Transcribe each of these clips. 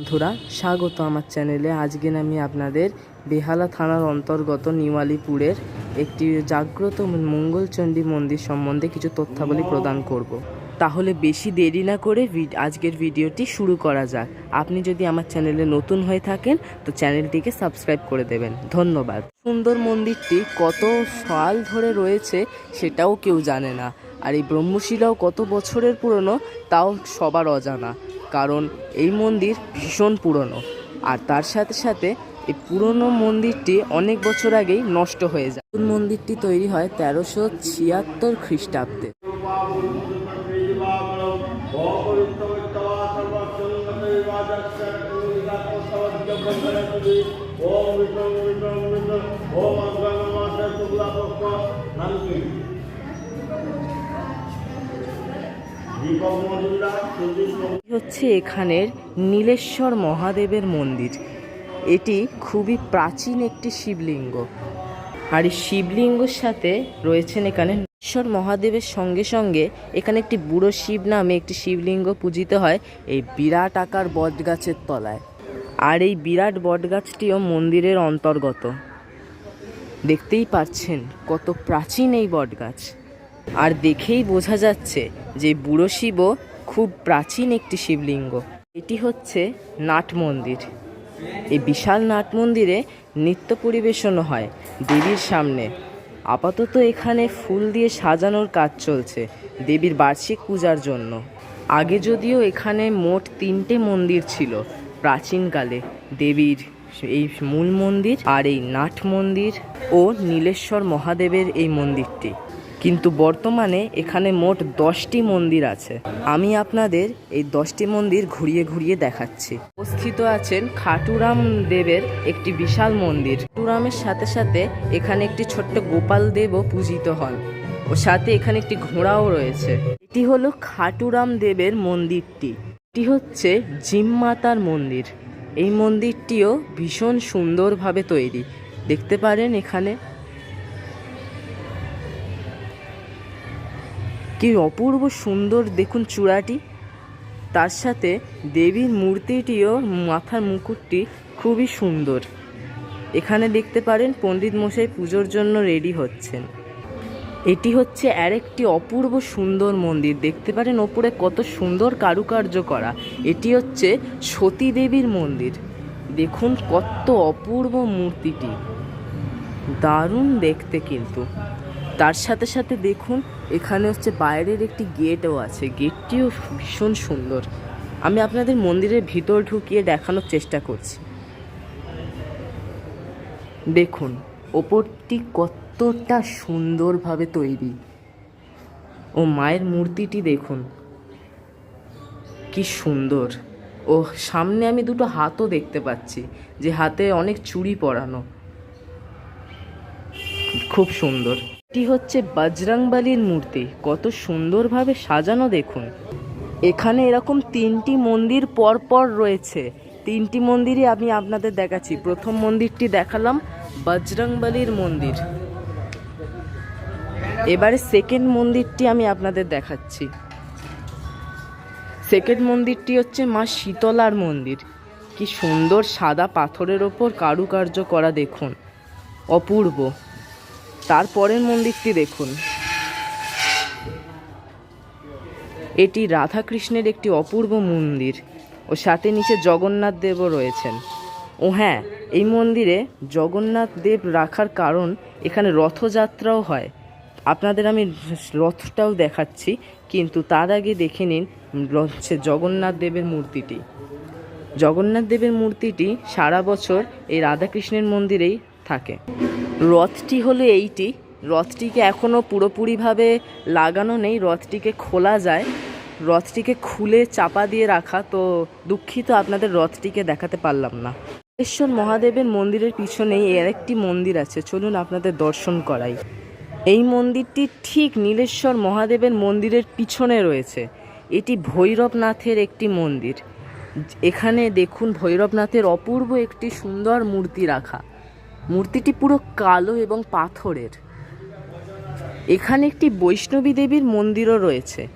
বন্ধুরা, স্বাগত আমার চ্যানেলে। আজকে আমি আপনাদের বেহালা থানার অন্তর্গত নিওয়ালিপুরের একটি জাগ্রত মঙ্গলচণ্ডী মন্দির সম্বন্ধে কিছু তথ্যাবলী প্রদান করব। তাহলে বেশি দেরি না করে আজকের ভিডিওটি শুরু করা যাক। আপনি যদি আমার চ্যানেলে নতুন হয়ে থাকেন, তো চ্যানেলটিকে সাবস্ক্রাইব করে দেবেন। ধন্যবাদ। সুন্দর মন্দিরটি কত সাল ধরে রয়েছে সেটাও কেউ জানে না। আর এই ব্রহ্মশিলাও কত বছরের পুরনো, তাও সবার অজানা। কারণ এই মন্দির ভীষণ পুরনো। আর তার সাথে সাথে এই পুরনো মন্দিরটি অনেক বছর আগেই নষ্ট হয়ে যায়। মন্দিরটি তৈরি হয় তেরোশো ছিয়াত্তর খ্রিস্টাব্দে। হচ্ছে এখানের নীলেশ্বর মহাদেবের মন্দির। এটি খুবই প্রাচীন একটি শিবলিঙ্গ। আর এই শিবলিঙ্গর সাথে রয়েছেন এখানে নীলেশ্বর মহাদেবের সঙ্গে সঙ্গে এখানে একটি বুড়ো শিব নামে একটি শিবলিঙ্গ পূজিত হয় এই বিরাট আকার বটগাছের তলায়। আর এই বিরাট বটগাছটিও মন্দিরের অন্তর্গত। দেখতেই পাচ্ছেন কত প্রাচীন এই বটগাছ। আর দেখেই বোঝা যাচ্ছে যে বুড়ো শিবও খুব প্রাচীন একটি শিবলিঙ্গ। এটি হচ্ছে নাট মন্দির। এই বিশাল নাট মন্দিরে নৃত্য পরিবেশনও হয় দেবীর সামনে। আপাতত এখানে ফুল দিয়ে সাজানোর কাজ চলছে দেবীর বার্ষিক পূজার জন্য। আগে যদিও এখানে মোট তিনটে মন্দির ছিল প্রাচীনকালে দেবীর এই মূল মন্দির আর এই নাট মন্দির ও নীলেশ্বর মহাদেবের এই মন্দিরটি। কিন্তু বর্তমানে এখানে মোট দশটি মন্দির আছে। আমি আপনাদের এই দশটি মন্দির ঘুরিয়ে ঘুরিয়ে দেখাচ্ছি। উপস্থিত আছেন খাটুরাম দেবের একটি বিশাল মন্দির। খাটুরামের সাথে সাথে এখানে একটি ছোট্ট গোপাল দেবও পূজিত হন ও সাথে এখানে একটি ঘোড়াও রয়েছে। এটি হলো খাটুরাম দেবের মন্দিরটি। এটি হচ্ছে জিম্মাতার মন্দির। এই মন্দিরটিও ভীষণ সুন্দরভাবে তৈরি। দেখতে পারেন এখানে কি অপূর্ব সুন্দর দেখুন চূড়াটি। তার সাথে দেবীর মূর্তিটিও, মাথার মুকুটটি খুবই সুন্দর। এখানে দেখতে পারেন পণ্ডিত মশাই পুজোর জন্য রেডি হচ্ছেন। এটি হচ্ছে আরেকটি অপূর্ব সুন্দর মন্দির। দেখতে পারেন ওপরে কত সুন্দর কারুকার্য করা। এটি হচ্ছে সতী দেবীর মন্দির। দেখুন কত অপূর্ব মূর্তিটি। দারুণ দেখতে কিন্তু। তার সাথে সাথে দেখুন এখানে হচ্ছে বাইরের একটি গেটও আছে। গেটটিও ভীষণ সুন্দর। আমি আপনাদের মন্দিরের ভিতর ঢুকিয়ে দেখানোর চেষ্টা করছি। দেখুন, ওপরটি কতটা সুন্দরভাবে তৈরি। ও মায়ের মূর্তিটি দেখুন, কি সুন্দর। ও সামনে আমি দুটো হাতও দেখতে পাচ্ছি, যে হাতে অনেক চুড়ি পরানো। খুব সুন্দর। এটি হচ্ছে বজরংবলির মূর্তি। কত সুন্দরভাবে সাজানো দেখুন। এখানে এরকম তিনটি মন্দির পর পর রয়েছে। তিনটি মন্দিরই আমি আপনাদের দেখাচ্ছি। প্রথম মন্দিরটি দেখালাম বজরংবলির মন্দির। এবারে সেকেন্ড মন্দিরটি আমি আপনাদের দেখাচ্ছি। সেকেন্ড মন্দিরটি হচ্ছে মা শীতলার মন্দির। কি সুন্দর সাদা পাথরের ওপর কারুকার্য করা দেখুন। অপূর্ব। তারপরের মন্দিরটি দেখুন। এটি রাধাকৃষ্ণের একটি অপূর্ব মন্দির ও সাথে নিচে জগন্নাথ দেবও রয়েছেন। ও হ্যাঁ এই মন্দিরে জগন্নাথ দেব রাখার কারণ এখানে রথযাত্রাও হয়। আপনাদের আমি রথটাও দেখাচ্ছি, কিন্তু তার আগে দেখে নিন হচ্ছে জগন্নাথ দেবের মূর্তিটি। জগন্নাথ দেবের মূর্তিটি সারা বছর এই রাধাকৃষ্ণের মন্দিরেই থাকে। রথটি হলো এইটি। রথটিকে এখনও পুরোপুরিভাবে লাগানো নেই, রথটিকে খোলা যায়। রথটিকে খুলে চাপা দিয়ে রাখা, তো দুঃখিত আপনাদের রথটিকে দেখাতে পারলাম না। ঈশ্বর মহাদেবের মন্দিরের পিছনেই এর একটি মন্দির আছে, চলুন আপনাদের দর্শন করাই। এই মন্দিরটি ঠিক নীলেশ্বর মহাদেবের মন্দিরের পিছনে রয়েছে। এটি ভৈরবনাথের একটি মন্দির। এখানে দেখুন, ভৈরবনাথের অপূর্ব একটি সুন্দর মূর্তি রাখা। মূর্তিটি পুরো কালো এবং পাথরের। এখানে একটি বৈষ্ণবী দেবীর মন্দিরও রয়েছে।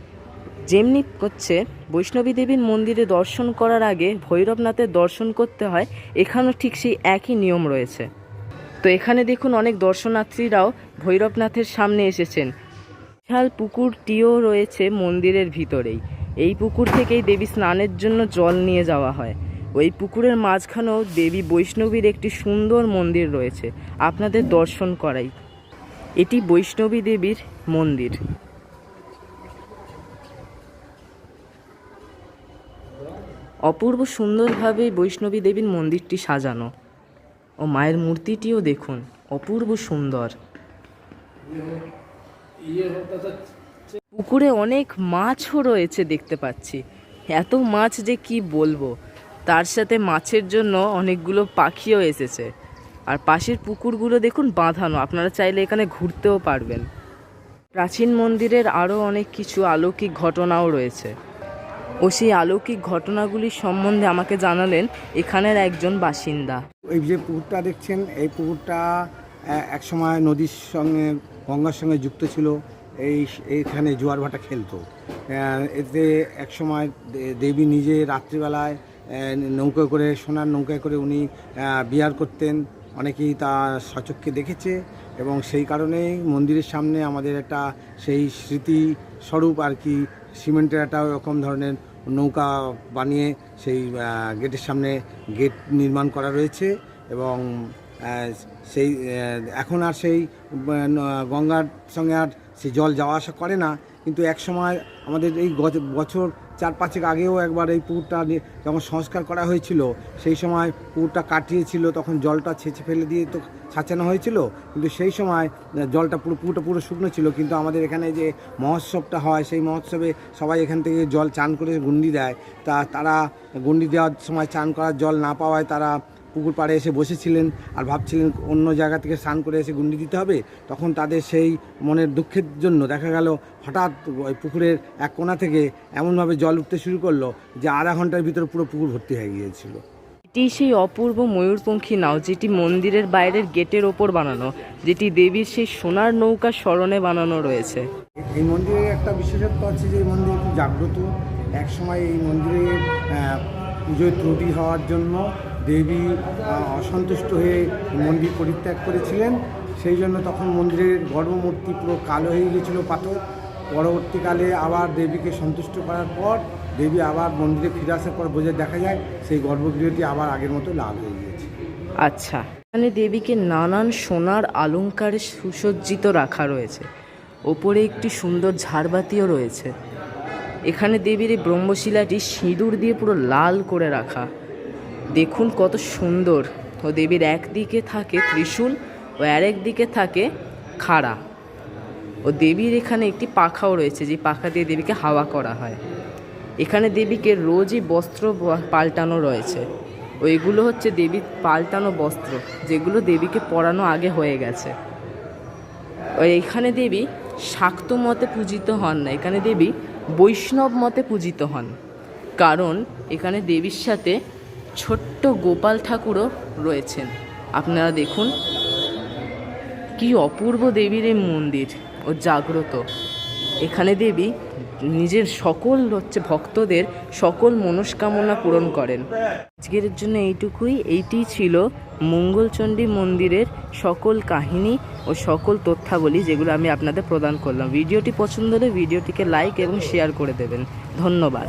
যেমনি হচ্ছে, বৈষ্ণবী দেবীর মন্দিরে দর্শন করার আগে ভৈরবনাথের দর্শন করতে হয়, এখানেও ঠিক সেই একই নিয়ম রয়েছে। তো এখানে দেখুন অনেক দর্শনার্থীরাও ভৈরবনাথের সামনে এসেছেন। বিশাল পুকুরটিও রয়েছে মন্দিরের ভিতরেই। এই পুকুর থেকেই দেবী স্নানের জন্য জল নিয়ে যাওয়া হয়। ওই পুকুরের মাঝখানেও দেবী বৈষ্ণবীর একটি সুন্দর মন্দির রয়েছে। আপনাদের দর্শন করাই। এটি বৈষ্ণবী দেবীর মন্দির। অপূর্ব সুন্দরভাবে বৈষ্ণবী দেবীর মন্দিরটি সাজানো। ও মায়ের মূর্তিটিও দেখুন, অপূর্ব সুন্দর। পুকুরে অনেক মাছও রয়েছে দেখতে পাচ্ছি। এত মাছ যে কি বলব? তার সাথে মাছের জন্য অনেকগুলো পাখিও এসেছে। আর পাশের পুকুরগুলো দেখুন বাঁধানো, আপনারা চাইলে এখানে ঘুরতেও পারবেন। প্রাচীন মন্দিরের আরও অনেক কিছু অলৌকিক ঘটনাও রয়েছে। ও সেই অলৌকিক ঘটনাগুলি সম্বন্ধে আমাকে জানালেন এখানের একজন বাসিন্দা। এই যে পুকুরটা দেখছেন, এই পুকুরটা, এ- একসময় নদীর সঙ্গে, গঙ্গার সঙ্গে যুক্ত ছিল। এই, এইখানে জোয়ার ভাটা খেলতো। এতে একসময় দেবী নিজে রাত্রিবেলায় নৌকা করে, সোনার নৌকায় করে উনি বিহার করতেন। অনেকেই তা সচক্ষে দেখেছে এবং সেই কারণেই মন্দিরের সামনে আমাদের একটা সেই স্মৃতি স্বরূপ আর কি, সিমেন্টের একটা রকম ধরনের নৌকা বানিয়ে সেই গেটের সামনে গেট নির্মাণ করা রয়েছে এবং সেই এখন আর সেই গঙ্গার সঙ্গে আর সেই জল যাওয়া আসা করে না। কিন্তু এক সময় আমাদের এই বছর চার পাঁচেক আগেও একবার এই পুকুরটা যখন সংস্কার করা হয়েছিল, সেই সময় পুকুরটা কাটিয়েছিল, তখন জলটা ছেঁচে ফেলে দিয়ে তো ছাঁচানো হয়েছিল। কিন্তু সেই সময় জলটা পুরো পুকুরটা পুরো শুকনো ছিল। কিন্তু আমাদের এখানে যে মহোৎসবটা হয়, সেই মহোৎসবে সবাই এখান থেকে জল চান করে গুন্ডি দেয়। তা তারা গুন্ডি দেওয়ার সময় চান করার জল না পাওয়ায় তারা পুকুর পাড়ে এসে বসেছিলেন আর ভাবছিলেন অন্য জায়গা থেকে স্নান করে এসে গুন্ডি দিতে হবে তখন তাদের সেই মনের দুঃখের জন্য দেখা গেল হঠাৎ ওই পুকুরের এক কোণা থেকে এমনভাবে জল উঠতে শুরু করল যে আধা ঘণ্টার ভিতরে পুরো পুকুর ভর্তি হয়ে গিয়েছিল। এটি সেই অপূর্ব ময়ূরপঙ্খী নাও যেটি মন্দিরের বাইরের গেটের ওপর বানানো যেটি দেবীর সেই সোনার নৌকা স্মরণে বানানো রয়েছে। এই মন্দিরের একটা বিশেষত্ব আছে যে এই মন্দির খুব জাগ্রত। একসময় এই মন্দিরে পুজোয় ত্রুটি হওয়ার জন্য দেবী অসন্তুষ্ট হয়ে মন্দির পরিত্যাগ করেছিলেন। সেই জন্য তখন মন্দিরের গর্ভমূর্তি পুরো কালো হয়ে গিয়েছিল পাথর। পরবর্তীকালে আবার দেবীকে সন্তুষ্ট করার পর দেবী আবার মন্দিরে ফিরে আসার পর বোঝা দেখা যায় সেই গর্ভগৃহটি আবার আগের মতো লাল হয়ে গিয়েছে। আচ্ছা এখানে দেবীকে নানান সোনার অলঙ্কারে সুসজ্জিত রাখা রয়েছে। ওপরে একটি সুন্দর ঝাড়বাতিও রয়েছে। এখানে দেবীর এই ব্রহ্মশিলাটি সিঁদুর দিয়ে পুরো লাল করে রাখা। দেখুন কত সুন্দর। ও দেবীর একদিকে থাকে ত্রিশূল, ও আরেক দিকে থাকে খাড়া। ও দেবীর এখানে একটি পাখাও রয়েছে, যে পাখা দিয়ে দেবীকে হাওয়া করা হয়। এখানে দেবীকে রোজই বস্ত্র পাল্টানো রয়েছে। ও এগুলো হচ্ছে দেবীর পাল্টানো বস্ত্র, যেগুলো দেবীকে পরানো আগে হয়ে গেছে। ও এখানে দেবী শাক্ত মতে পূজিত হন না, এখানে দেবী বৈষ্ণব মতে পূজিত হন। কারণ এখানে দেবীর সাথে ছোট্ট গোপাল ঠাকুরও রয়েছেন। আপনারা দেখুন, কি অপূর্ব দেবীর এই মন্দির, ও জাগ্রত। এখানে দেবী নিজের সকল হচ্ছে ভক্তদের সকল মনস্কামনা পূরণ করেন। আজকের জন্য এইটুকুই। এইটিই ছিল মঙ্গলচণ্ডী মন্দিরের সকল কাহিনী ও সকল তথ্যাবলী যেগুলো আমি আপনাদের প্রদান করলাম। ভিডিওটি পছন্দ হলে ভিডিওটিকে লাইক এবং শেয়ার করে দেবেন। ধন্যবাদ।